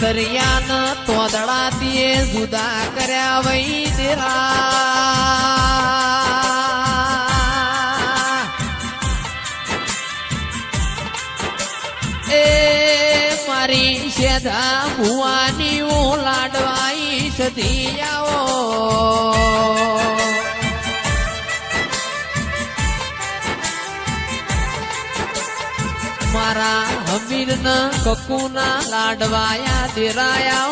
સરિયાન તોદળા તીએ જુદા કર્યા વઈ દેરા. એ મારી શેધા ભુવાની હું લાડવાઈ સધી આવો મારા હમીર ન કકુના લાડવાયા દેરાયા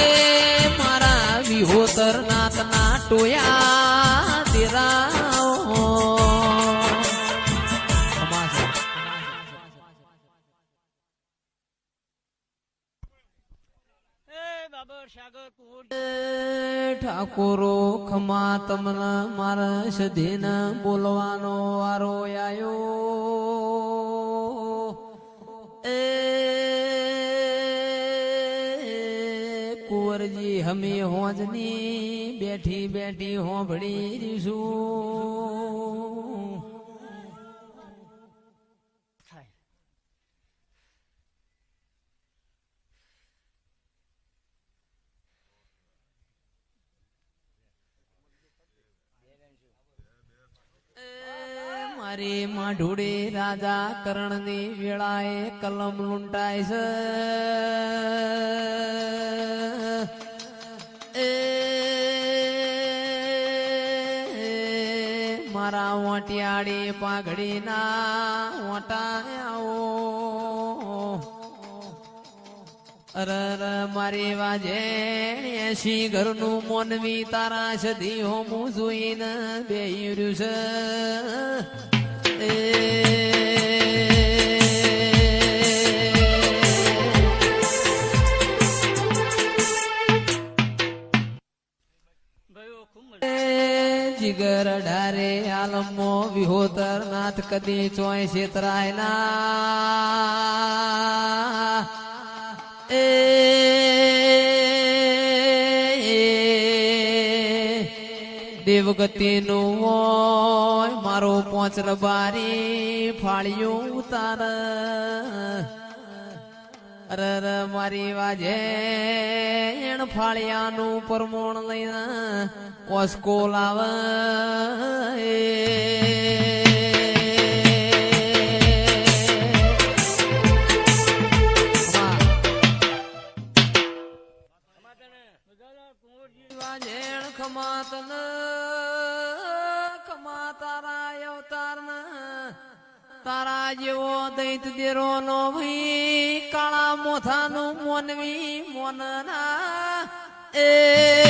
એ મારા વિહોતર નાથના ટોયા ઠાકોરો, ખમા તમને મારા સધીન બોલવાનો વારો આયો. એ કુંવરજી, હમી હોજની બેઠી બેઠી હોંભળી રહીશું મારી માઢુડે રાજા કરણની વેળાએ કલમ લૂંટાય છે. એ મારા વટિયાળી પાઘડીના વટા આવો. અરર મારી વાજે એસી ઘરનું મોનવી તારા સધી હોમું જોઈને બે એ જીગર ઢારે આલમો વિહોતર નાથ કદી ચોય છેતરાય ના એ દેવગતિ હોય મારો પોચ રબારી ફાળ્યું ઉતાર. અરર મારી વાજે એણ ફાળિયાનું પરમોણ લઈને ઓસ્કો લાવે. વાજેણ ખમા તન ખમા તારા અવતાર તારા જેવો દૈત દેરો નો ભાઈ, કાળા મોથાનું મોનવી મોનના. એ